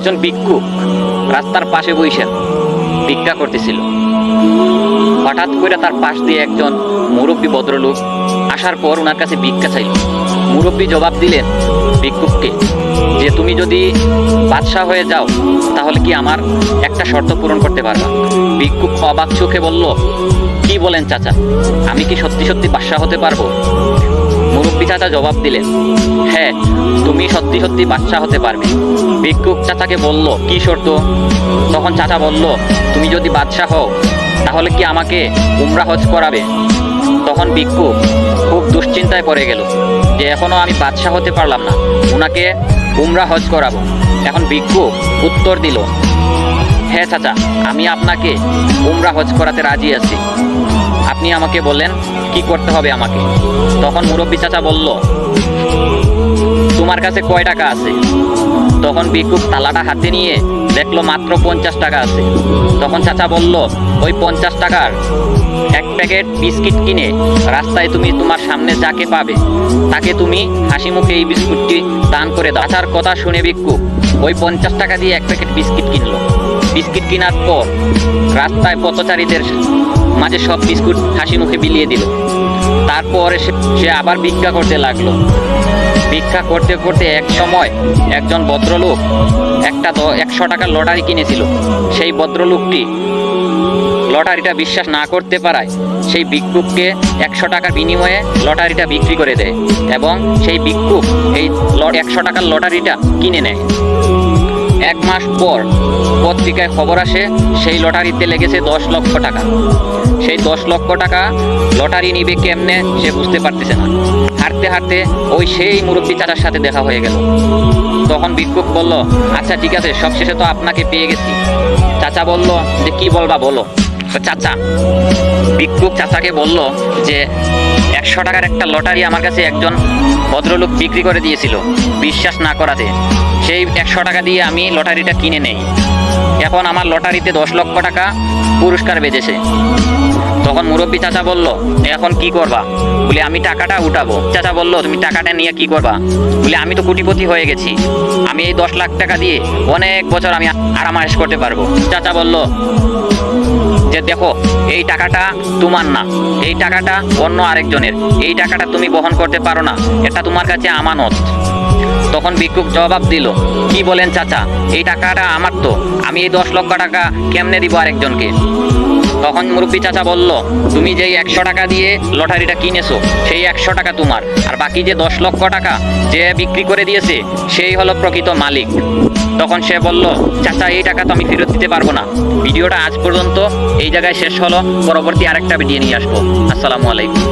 একজন ভিক্ষুক রাস্তার পাশে বইসে ভিক্ষা করতেছিল। হঠাৎ করে তার পাশ দিয়ে একজন মুরব্বী ভদ্রলোক আসার পর ওনার কাছে ভিক্ষা চাইল। মুরব্বী জবাব দিলেন, ভিক্ষুককে, যে তুমি যদি বাদশাহ হয়ে যাও, তাহলে কি আমার একটা শর্ত পূরণ করতে পারবা? ভিক্ষুক অবাক চোখে বলল, কি বলেন চাচা, আমি কি সত্যি সত্যি বাদশাহ হতে পারব? মুরব্বী চাচা জবাব দিলেন হ্যাঁ তুমি সত্যি সত্যি বাচ্চা হতে পারবে। ভিক্ষুক চাচাকে বলল, কি শর্ত? তখন চাচা বলল, তুমি যদি বাদশাহ হও, তাহলে কি আমাকে উমরা হজ করাবে? তখন ভিক্ষুক খুব দুশ্চিন্তায় পড়ে গেল, যে এখনও আমি বাদশাহ হতে পারলাম না ওনাকে উমরা হজ করাবো। এখন ভিক্ষুক উত্তর দিল হ্যাঁ চাচা, আমি আপনাকে উমরা হজ করাতে রাজি আছি। আপনি আমাকে বললেন কি করতে হবে আমাকে। তখন মুরব্বী চাচা বলল, তোমার কাছে কয় টাকা আছে? তখন ভিক্ষুক তালাটা হাতে নিয়ে দেখল মাত্র পঞ্চাশ টাকা আছে। তখন চাচা বলল, ওই পঞ্চাশ টাকার এক প্যাকেট বিস্কিট কিনে রাস্তায় তুমি তোমার সামনে যাকে পাবে, তাকে তুমি হাসি মুখে এই বিস্কুটটি দান করে দাও। কথা শুনে ভিক্ষুক ওই পঞ্চাশ টাকা দিয়ে এক প্যাকেট বিস্কিট কিনলো। বিস্কিট কেনার পর রাস্তায় পথচারীদের মাঝে সব বিস্কুট হাসি মুখে বিলিয়ে দিল। তারপরে সে আবার ভিক্ষা করতে লাগল। ভিক্ষা করতে করতে এক সময় একজন ভদ্রলোক একটা একশো টাকার লটারি কিনেছিল। সেই ভদ্রলোকটি লটারিটা বিশ্বাস না করতে পারায় সেই ভিক্ষুককে একশো টাকার বিনিময়ে লটারিটা বিক্রি করে দেয় এবং সেই ভিক্ষুক এই একশো টাকার লটারিটা কিনে নেয়। এক মাস পর পত্রিকায় খবর আসে, সেই লটারিতে লেগেছে দশ লক্ষ টাকা। সেই দশ লক্ষ টাকা লটারি নিবে কেমনে সে বুঝতে পারতেছে না। হাঁটতে হাঁটতে ওই সেই মুরব্বী চাচার সাথে দেখা হয়ে গেল। তখন ভিক্ষুক বলল আচ্ছা ঠিক আছে, সব শেষে তো আপনাকে পেয়ে গেছি। চাচা বলল, যে কি বলবা, বলো। চাচা ভিক্ষুক চাচাকে বলল যে, একশো টাকার একটা লটারি আমার কাছে একজন ভদ্রলোক বিক্রি করে দিয়েছিল, বিশ্বাস না করাতে। সেই একশো টাকা দিয়ে আমি লটারিটা কিনে নেই। এখন আমার লটারিতে দশ লক্ষ টাকা পুরস্কার বেজেছে। তখন মুরব্বী চাচা বলল এখন কি করবা? বলে, আমি টাকাটা উঠাবো। চাচা বলল, তুমি টাকাটা নিয়ে কি করবা? বলে, আমি তো কোটিপতি হয়ে গেছি। আমি এই দশ লাখ টাকা দিয়ে অনেক বছর আমি আরামায়েশ করতে পারব। চাচা বলল, যে দেখো, এই টাকাটা তোমার না। এই টাকাটা অন্য আরেকজনের। এই টাকাটা তুমি বহন করতে পারো না। এটা তোমার কাছে আমানত। তখন ভিক্ষুক জবাব দিল, কি বলেন চাচা, এই টাকাটা আমার তো, আমি এই দশ লক্ষ টাকা কেমনে দিব আরেকজনকে? তখন মুরব্বী চাচা বলল, তুমি যেই একশো টাকা দিয়ে লটারিটা কিনেছো, সেই একশো টাকা তোমার, আর বাকি যে দশ লক্ষ টাকা যে বিক্রি করে দিয়েছে, সেই হলো প্রকৃত মালিক। তখন সে বলল, চাচা, এই টাকা তো আমি ফেরত দিতে পারব না। ভিডিওটা আজ পর্যন্ত এই জায়গায় শেষ হলো, পরবর্তী আরেকটা ভিডিও নিয়ে আসব। আসসালামু আলাইকুম।